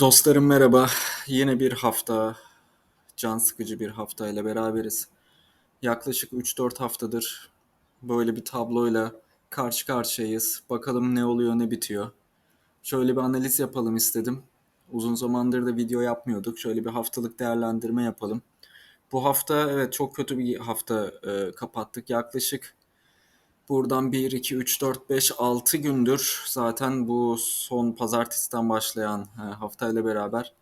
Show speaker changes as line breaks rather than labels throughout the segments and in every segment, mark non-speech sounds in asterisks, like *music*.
Dostlarım merhaba. Yine bir hafta, can sıkıcı bir hafta ile beraberiz. Yaklaşık 3-4 haftadır böyle bir tabloyla karşı karşıyayız. Bakalım ne oluyor ne bitiyor. Şöyle bir analiz yapalım istedim. Uzun zamandır da video yapmıyorduk. Şöyle bir haftalık değerlendirme yapalım. Bu hafta evet çok kötü bir hafta e, kapattık. Yaklaşık buradan 1, 2, 3, 4, 5, 6 gündür zaten bu son pazartesiden başlayan haftayla beraber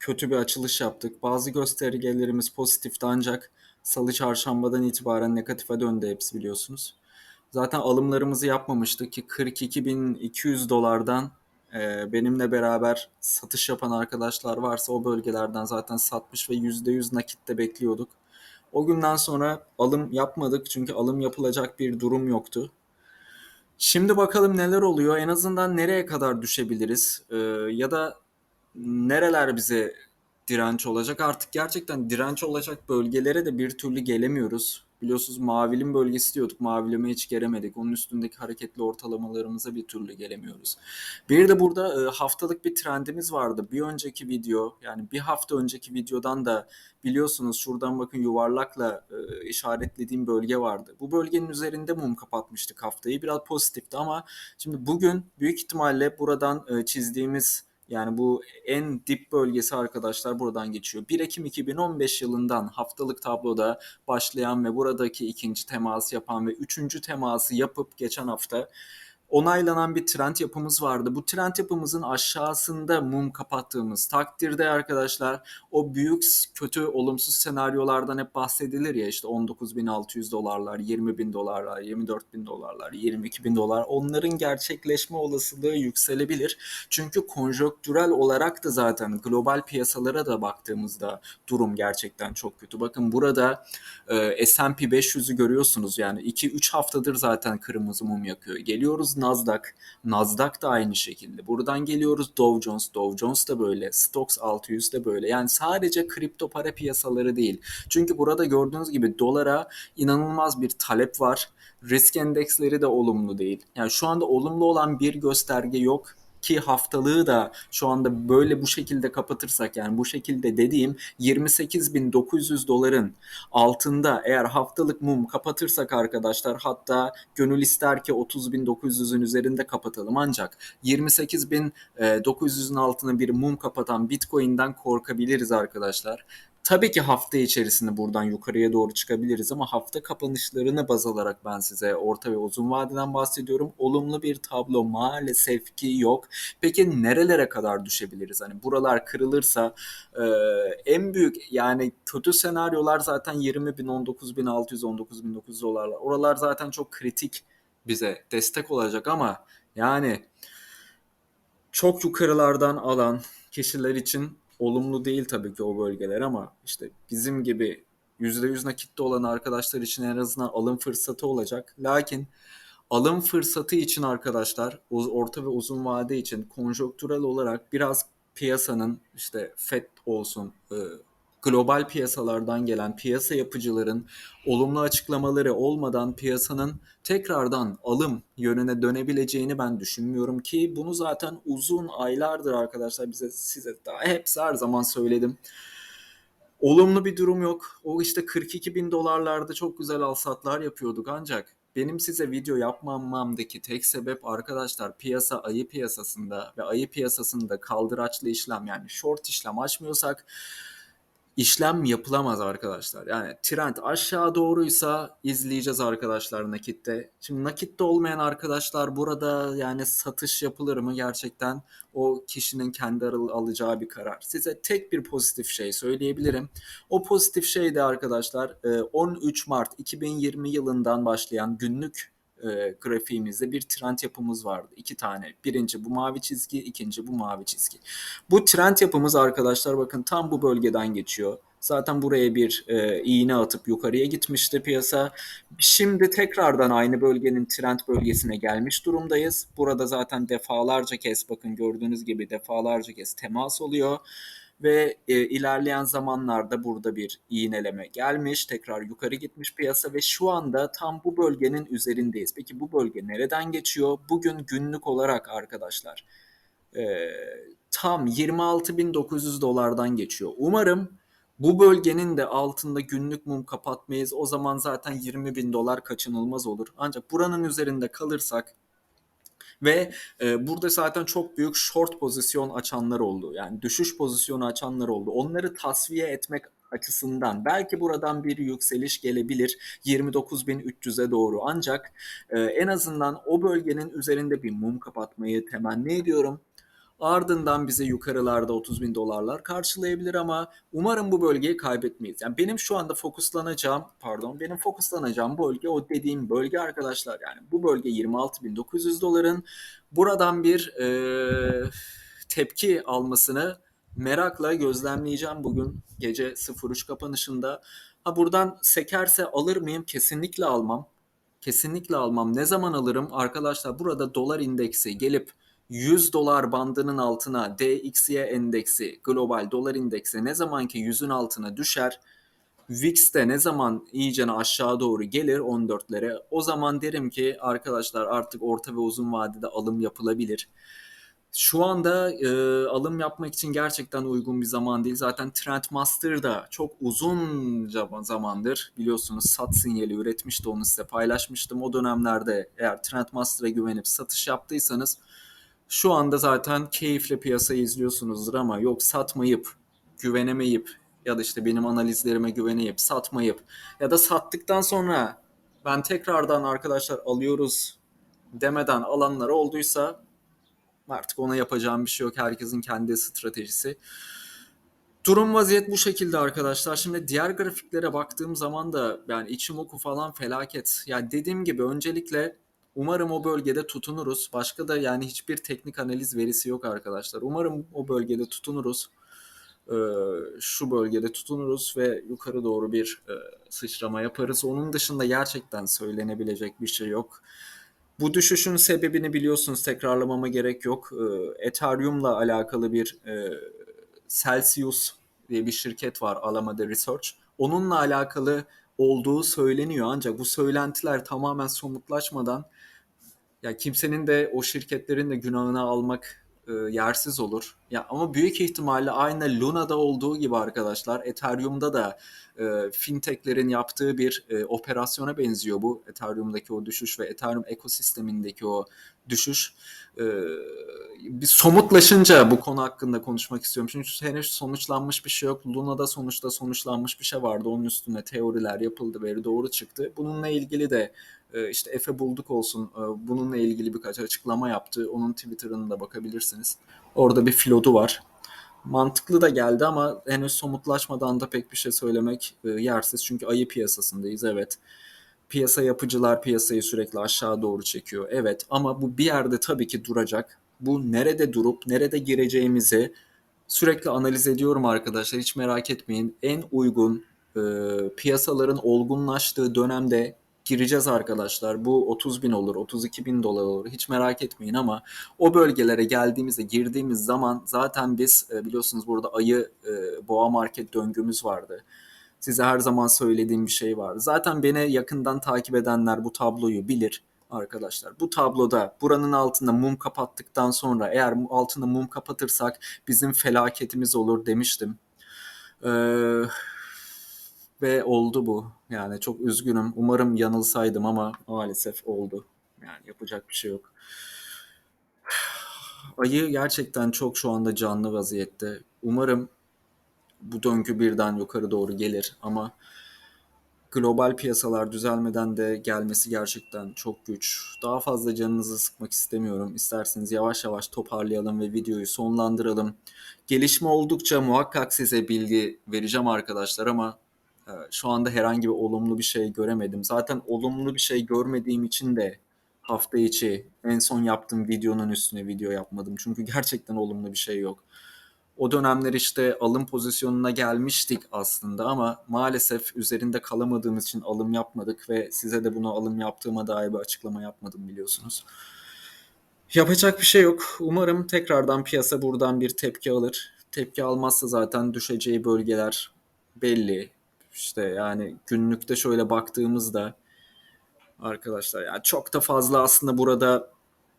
kötü bir açılış yaptık. Bazı göstergelerimiz pozitifti ancak salı çarşambadan itibaren negatife döndü hepsi biliyorsunuz. Zaten alımlarımızı yapmamıştık ki 42.200 dolardan e, benimle beraber satış yapan arkadaşlar varsa o bölgelerden zaten satmış ve %100 nakitte bekliyorduk. O günden sonra alım yapmadık çünkü alım yapılacak bir durum yoktu. Şimdi bakalım neler oluyor. En azından nereye kadar düşebiliriz? Ee, ya da nereler bize direnç olacak? Artık gerçekten direnç olacak bölgelere de bir türlü gelemiyoruz. Biliyorsunuz mavilim bölgesi diyorduk. Mavilime hiç gelemedik. Onun üstündeki hareketli ortalamalarımıza bir türlü gelemiyoruz. Bir de burada e, haftalık bir trendimiz vardı. Bir önceki video yani bir hafta önceki videodan da biliyorsunuz şuradan bakın yuvarlakla e, işaretlediğim bölge vardı. Bu bölgenin üzerinde mum kapatmıştık haftayı. Biraz pozitifti ama şimdi bugün büyük ihtimalle buradan e, çizdiğimiz yani bu en dip bölgesi arkadaşlar buradan geçiyor. 1 Ekim 2015 yılından haftalık tabloda başlayan ve buradaki ikinci teması yapan ve üçüncü teması yapıp geçen hafta onaylanan bir trend yapımız vardı. Bu trend yapımızın aşağısında mum kapattığımız takdirde arkadaşlar o büyük kötü olumsuz senaryolardan hep bahsedilir ya işte 19.600 dolarlar, 20.000 dolarlar, 24.000 dolarlar, 22.000 dolar onların gerçekleşme olasılığı yükselebilir. Çünkü konjonktürel olarak da zaten global piyasalara da baktığımızda durum gerçekten çok kötü. Bakın burada e, S&P 500'ü görüyorsunuz yani 2-3 haftadır zaten kırmızı mum yakıyor. Geliyoruz Nasdaq. Nasdaq da aynı şekilde. Buradan geliyoruz Dow Jones. Dow Jones da böyle. Stocks 600 de böyle. Yani sadece kripto para piyasaları değil. Çünkü burada gördüğünüz gibi dolara inanılmaz bir talep var. Risk endeksleri de olumlu değil. Yani şu anda olumlu olan bir gösterge yok ki haftalığı da şu anda böyle bu şekilde kapatırsak yani bu şekilde dediğim 28.900 doların altında eğer haftalık mum kapatırsak arkadaşlar hatta gönül ister ki 30.900'ün üzerinde kapatalım ancak 28.900'ün altına bir mum kapatan Bitcoin'den korkabiliriz arkadaşlar. Tabii ki hafta içerisinde buradan yukarıya doğru çıkabiliriz ama hafta kapanışlarını baz alarak ben size orta ve uzun vadeden bahsediyorum. Olumlu bir tablo maalesef ki yok. Peki nerelere kadar düşebiliriz? Hani buralar kırılırsa e, en büyük yani kötü senaryolar zaten 20 bin, 19 bin 600, 19 bin 900 dolarlar. Oralar zaten çok kritik bize destek olacak ama yani çok yukarılardan alan kişiler için olumlu değil tabii ki o bölgeler ama işte bizim gibi %100 nakitte olan arkadaşlar için en azından alım fırsatı olacak. Lakin alım fırsatı için arkadaşlar orta ve uzun vade için konjonktürel olarak biraz piyasanın işte FED olsun, e, global piyasalardan gelen piyasa yapıcıların olumlu açıklamaları olmadan piyasanın tekrardan alım yönüne dönebileceğini ben düşünmüyorum ki bunu zaten uzun aylardır arkadaşlar bize size daha hepsi her zaman söyledim. Olumlu bir durum yok. O işte 42 bin dolarlarda çok güzel alsatlar yapıyorduk ancak benim size video yapmamamdaki tek sebep arkadaşlar piyasa ayı piyasasında ve ayı piyasasında kaldıraçlı işlem yani short işlem açmıyorsak işlem yapılamaz arkadaşlar. Yani trend aşağı doğruysa izleyeceğiz arkadaşlar nakitte. Şimdi nakitte olmayan arkadaşlar burada yani satış yapılır mı gerçekten o kişinin kendi alacağı bir karar. Size tek bir pozitif şey söyleyebilirim. O pozitif şey de arkadaşlar 13 Mart 2020 yılından başlayan günlük e, grafiğimizde bir trend yapımız vardı. İki tane. Birinci bu mavi çizgi, ikinci bu mavi çizgi. Bu trend yapımız arkadaşlar bakın tam bu bölgeden geçiyor. Zaten buraya bir e, iğne atıp yukarıya gitmişti piyasa. Şimdi tekrardan aynı bölgenin trend bölgesine gelmiş durumdayız. Burada zaten defalarca kez bakın gördüğünüz gibi defalarca kez temas oluyor ve e, ilerleyen zamanlarda burada bir iğneleme gelmiş, tekrar yukarı gitmiş piyasa ve şu anda tam bu bölgenin üzerindeyiz. Peki bu bölge nereden geçiyor? Bugün günlük olarak arkadaşlar e, tam 26.900 dolardan geçiyor. Umarım bu bölgenin de altında günlük mum kapatmayız. O zaman zaten 20 bin dolar kaçınılmaz olur. Ancak buranın üzerinde kalırsak ve e, burada zaten çok büyük short pozisyon açanlar oldu. Yani düşüş pozisyonu açanlar oldu. Onları tasfiye etmek açısından belki buradan bir yükseliş gelebilir 29.300'e doğru. Ancak e, en azından o bölgenin üzerinde bir mum kapatmayı temenni ediyorum. Ardından bize yukarılarda 30 bin dolarlar karşılayabilir ama umarım bu bölgeyi kaybetmeyiz. Yani benim şu anda fokuslanacağım, pardon, benim fokuslanacağım bölge o dediğim bölge arkadaşlar. Yani bu bölge 26.900 doların. Buradan bir e, tepki almasını merakla gözlemleyeceğim bugün gece 03 kapanışında. Ha buradan sekerse alır mıyım? Kesinlikle almam. Kesinlikle almam. Ne zaman alırım? Arkadaşlar burada dolar indeksi gelip 100 dolar bandının altına DXY endeksi, global dolar indeksi ne zaman ki 100'ün altına düşer, VIX de ne zaman iyicene aşağı doğru gelir 14'lere o zaman derim ki arkadaşlar artık orta ve uzun vadede alım yapılabilir. Şu anda e, alım yapmak için gerçekten uygun bir zaman değil. Zaten Trendmaster da çok uzunca zamandır biliyorsunuz sat sinyali üretmişti onu size paylaşmıştım. O dönemlerde eğer Trendmaster'a güvenip satış yaptıysanız şu anda zaten keyifle piyasayı izliyorsunuzdur ama yok satmayıp, güvenemeyip ya da işte benim analizlerime güveneyip satmayıp ya da sattıktan sonra ben tekrardan arkadaşlar alıyoruz demeden alanlar olduysa artık ona yapacağım bir şey yok. Herkesin kendi stratejisi. Durum vaziyet bu şekilde arkadaşlar. Şimdi diğer grafiklere baktığım zaman da yani Ichimoku falan felaket. Yani dediğim gibi öncelikle umarım o bölgede tutunuruz. Başka da yani hiçbir teknik analiz verisi yok arkadaşlar. Umarım o bölgede tutunuruz. Ee, şu bölgede tutunuruz ve yukarı doğru bir e, sıçrama yaparız. Onun dışında gerçekten söylenebilecek bir şey yok. Bu düşüşün sebebini biliyorsunuz tekrarlamama gerek yok. Ee, Ethereum'la alakalı bir e, Celsius diye bir şirket var Alameda Research. Onunla alakalı olduğu söyleniyor ancak bu söylentiler tamamen somutlaşmadan ya kimsenin de o şirketlerin de günahını almak e, yersiz olur. Ya ama büyük ihtimalle aynı Luna'da olduğu gibi arkadaşlar Ethereum'da da e, fintechlerin yaptığı bir e, operasyona benziyor bu. Ethereum'daki o düşüş ve Ethereum ekosistemindeki o düşüş. E, bir somutlaşınca bu konu hakkında konuşmak istiyorum. Çünkü henüz sonuçlanmış bir şey yok. Luna'da sonuçta sonuçlanmış bir şey vardı. Onun üstüne teoriler yapıldı, veri doğru çıktı. Bununla ilgili de e, işte Efe Bulduk olsun e, bununla ilgili birkaç açıklama yaptı. Onun Twitter'ına da bakabilirsiniz. Orada bir filodu var. Mantıklı da geldi ama henüz somutlaşmadan da pek bir şey söylemek e, yersiz. Çünkü ayı piyasasındayız evet. Piyasa yapıcılar piyasayı sürekli aşağı doğru çekiyor. Evet ama bu bir yerde tabii ki duracak. Bu nerede durup nerede gireceğimizi sürekli analiz ediyorum arkadaşlar. Hiç merak etmeyin. En uygun e, piyasaların olgunlaştığı dönemde gireceğiz arkadaşlar. Bu 30 bin olur, 32 bin dolar olur. Hiç merak etmeyin ama o bölgelere geldiğimizde, girdiğimiz zaman zaten biz e, biliyorsunuz burada ayı e, boğa market döngümüz vardı. Size her zaman söylediğim bir şey var. Zaten beni yakından takip edenler bu tabloyu bilir arkadaşlar. Bu tabloda buranın altında mum kapattıktan sonra eğer altında mum kapatırsak bizim felaketimiz olur demiştim. Ee, ve oldu bu. Yani çok üzgünüm. Umarım yanılsaydım ama maalesef oldu. Yani yapacak bir şey yok. Ayı gerçekten çok şu anda canlı vaziyette. Umarım bu döngü birden yukarı doğru gelir ama global piyasalar düzelmeden de gelmesi gerçekten çok güç. Daha fazla canınızı sıkmak istemiyorum. İsterseniz yavaş yavaş toparlayalım ve videoyu sonlandıralım. Gelişme oldukça muhakkak size bilgi vereceğim arkadaşlar ama şu anda herhangi bir olumlu bir şey göremedim. Zaten olumlu bir şey görmediğim için de hafta içi en son yaptığım videonun üstüne video yapmadım. Çünkü gerçekten olumlu bir şey yok. O dönemler işte alım pozisyonuna gelmiştik aslında ama maalesef üzerinde kalamadığımız için alım yapmadık ve size de bunu alım yaptığıma dair bir açıklama yapmadım biliyorsunuz. Yapacak bir şey yok. Umarım tekrardan piyasa buradan bir tepki alır. Tepki almazsa zaten düşeceği bölgeler belli. İşte yani günlükte şöyle baktığımızda arkadaşlar yani çok da fazla aslında burada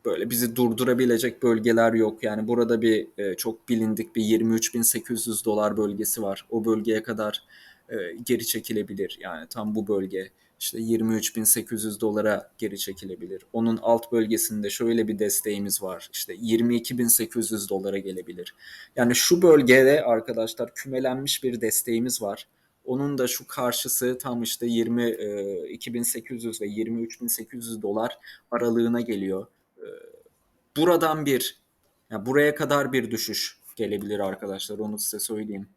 böyle bizi durdurabilecek bölgeler yok. Yani burada bir e, çok bilindik bir 23.800 dolar bölgesi var. O bölgeye kadar e, geri çekilebilir. Yani tam bu bölge işte 23.800 dolara geri çekilebilir. Onun alt bölgesinde şöyle bir desteğimiz var. İşte 22.800 dolara gelebilir. Yani şu bölgede arkadaşlar kümelenmiş bir desteğimiz var. Onun da şu karşısı tam işte 22.800 ve 23.800 dolar aralığına geliyor. E, buradan bir, yani buraya kadar bir düşüş gelebilir arkadaşlar. Onu size söyleyeyim.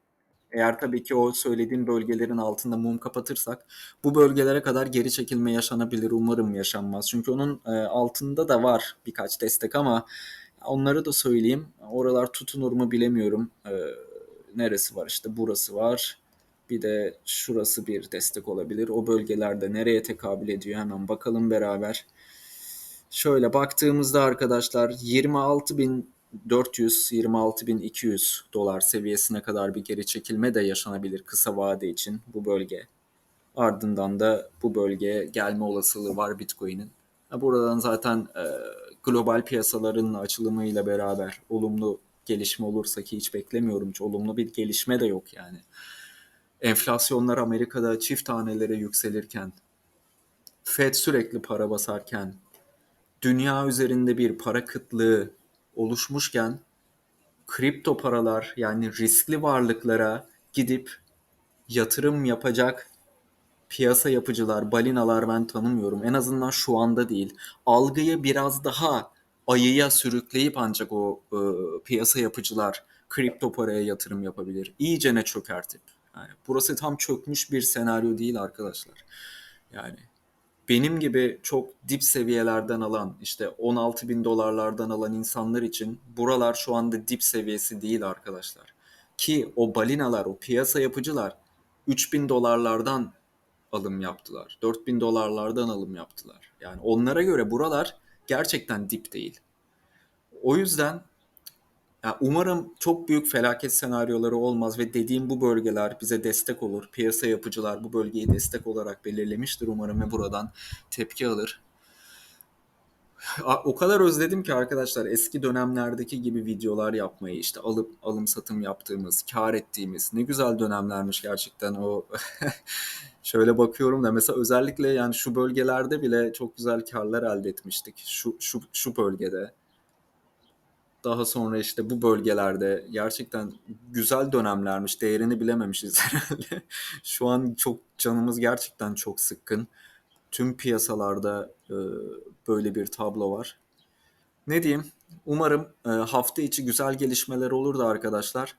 Eğer tabii ki o söylediğim bölgelerin altında mum kapatırsak bu bölgelere kadar geri çekilme yaşanabilir. Umarım yaşanmaz. Çünkü onun e, altında da var birkaç destek ama onları da söyleyeyim. Oralar tutunur mu bilemiyorum. E, neresi var? İşte burası var. Bir de şurası bir destek olabilir. O bölgelerde nereye tekabül ediyor hemen bakalım beraber. Şöyle baktığımızda arkadaşlar 26.400 26.200 dolar seviyesine kadar bir geri çekilme de yaşanabilir kısa vade için bu bölge. Ardından da bu bölgeye gelme olasılığı var Bitcoin'in. Buradan zaten e, global piyasaların açılımıyla beraber olumlu gelişme olursa ki hiç beklemiyorum. Hiç olumlu bir gelişme de yok yani. Enflasyonlar Amerika'da çift tanelere yükselirken, Fed sürekli para basarken, dünya üzerinde bir para kıtlığı oluşmuşken kripto paralar yani riskli varlıklara gidip yatırım yapacak piyasa yapıcılar, balinalar ben tanımıyorum. En azından şu anda değil. Algıyı biraz daha ayıya sürükleyip ancak o e, piyasa yapıcılar kripto paraya yatırım yapabilir. İyicene çökertip. Yani burası tam çökmüş bir senaryo değil arkadaşlar. Yani benim gibi çok dip seviyelerden alan işte 16 bin dolarlardan alan insanlar için buralar şu anda dip seviyesi değil arkadaşlar. Ki o balinalar, o piyasa yapıcılar 3 bin dolarlardan alım yaptılar. 4 bin dolarlardan alım yaptılar. Yani onlara göre buralar gerçekten dip değil. O yüzden ya umarım çok büyük felaket senaryoları olmaz ve dediğim bu bölgeler bize destek olur. Piyasa yapıcılar bu bölgeyi destek olarak belirlemiştir umarım ve buradan tepki alır. O kadar özledim ki arkadaşlar eski dönemlerdeki gibi videolar yapmayı işte alıp alım satım yaptığımız, kar ettiğimiz ne güzel dönemlermiş gerçekten o *laughs* şöyle bakıyorum da mesela özellikle yani şu bölgelerde bile çok güzel karlar elde etmiştik. Şu şu şu bölgede daha sonra işte bu bölgelerde gerçekten güzel dönemlermiş. Değerini bilememişiz *laughs* herhalde. Şu an çok canımız gerçekten çok sıkkın. Tüm piyasalarda e, böyle bir tablo var. Ne diyeyim? Umarım e, hafta içi güzel gelişmeler olur da arkadaşlar.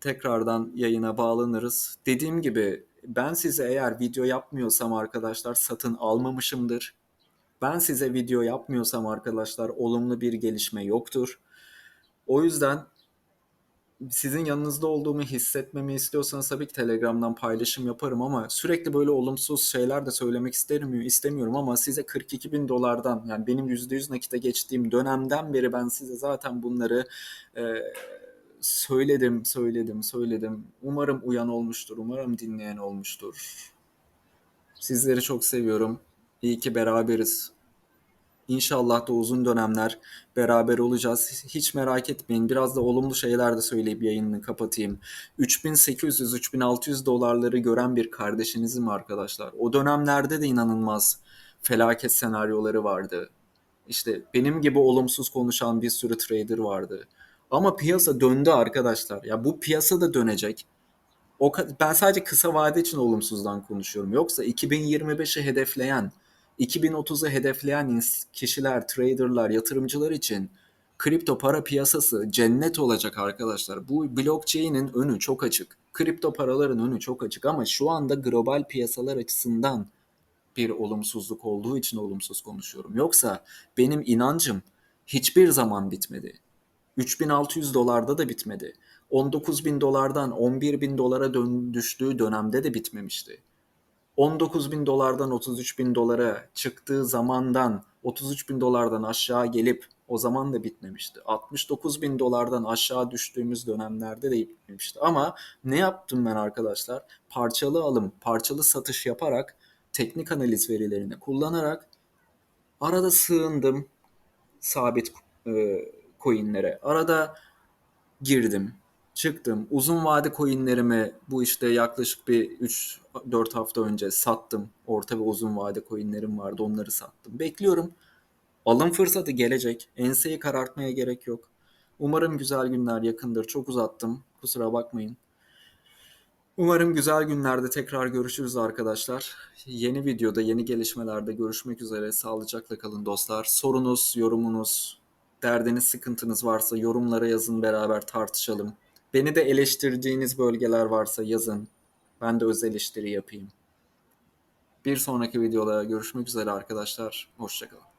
Tekrardan yayına bağlanırız. Dediğim gibi ben size eğer video yapmıyorsam arkadaşlar satın almamışımdır. Ben size video yapmıyorsam arkadaşlar olumlu bir gelişme yoktur. O yüzden sizin yanınızda olduğumu hissetmemi istiyorsanız tabii ki Telegram'dan paylaşım yaparım ama sürekli böyle olumsuz şeyler de söylemek isterim, istemiyorum ama size 42 bin dolardan yani benim %100 nakite geçtiğim dönemden beri ben size zaten bunları e, söyledim, söyledim, söyledim. Umarım uyan olmuştur, umarım dinleyen olmuştur. Sizleri çok seviyorum. İyi ki beraberiz. İnşallah da uzun dönemler beraber olacağız. Hiç merak etmeyin. Biraz da olumlu şeyler de söyleyip yayını kapatayım. 3800-3600 dolarları gören bir kardeşinizim arkadaşlar. O dönemlerde de inanılmaz felaket senaryoları vardı. İşte benim gibi olumsuz konuşan bir sürü trader vardı. Ama piyasa döndü arkadaşlar. Ya bu piyasa da dönecek. O ben sadece kısa vade için olumsuzdan konuşuyorum. Yoksa 2025'i hedefleyen 2030'u hedefleyen kişiler, traderlar, yatırımcılar için kripto para piyasası cennet olacak arkadaşlar. Bu blockchain'in önü çok açık. Kripto paraların önü çok açık ama şu anda global piyasalar açısından bir olumsuzluk olduğu için olumsuz konuşuyorum. Yoksa benim inancım hiçbir zaman bitmedi. 3600 dolarda da bitmedi. 19 bin dolardan 11 bin dolara dön düştüğü dönemde de bitmemişti. 19 bin dolardan 33 bin dolara çıktığı zamandan 33 bin dolardan aşağı gelip o zaman da bitmemişti. 69 bin dolardan aşağı düştüğümüz dönemlerde de bitmemişti. Ama ne yaptım ben arkadaşlar? Parçalı alım, parçalı satış yaparak teknik analiz verilerini kullanarak arada sığındım. sabit e, coinlere. Arada girdim, çıktım. Uzun vade coinlerimi bu işte yaklaşık bir 3-4 hafta önce sattım. Orta ve uzun vade coinlerim vardı onları sattım. Bekliyorum. Alım fırsatı gelecek. Enseyi karartmaya gerek yok. Umarım güzel günler yakındır. Çok uzattım. Kusura bakmayın. Umarım güzel günlerde tekrar görüşürüz arkadaşlar. Yeni videoda, yeni gelişmelerde görüşmek üzere. Sağlıcakla kalın dostlar. Sorunuz, yorumunuz, derdiniz, sıkıntınız varsa yorumlara yazın beraber tartışalım. Beni de eleştirdiğiniz bölgeler varsa yazın. Ben de öz eleştiri yapayım. Bir sonraki videoda görüşmek üzere arkadaşlar. Hoşçakalın.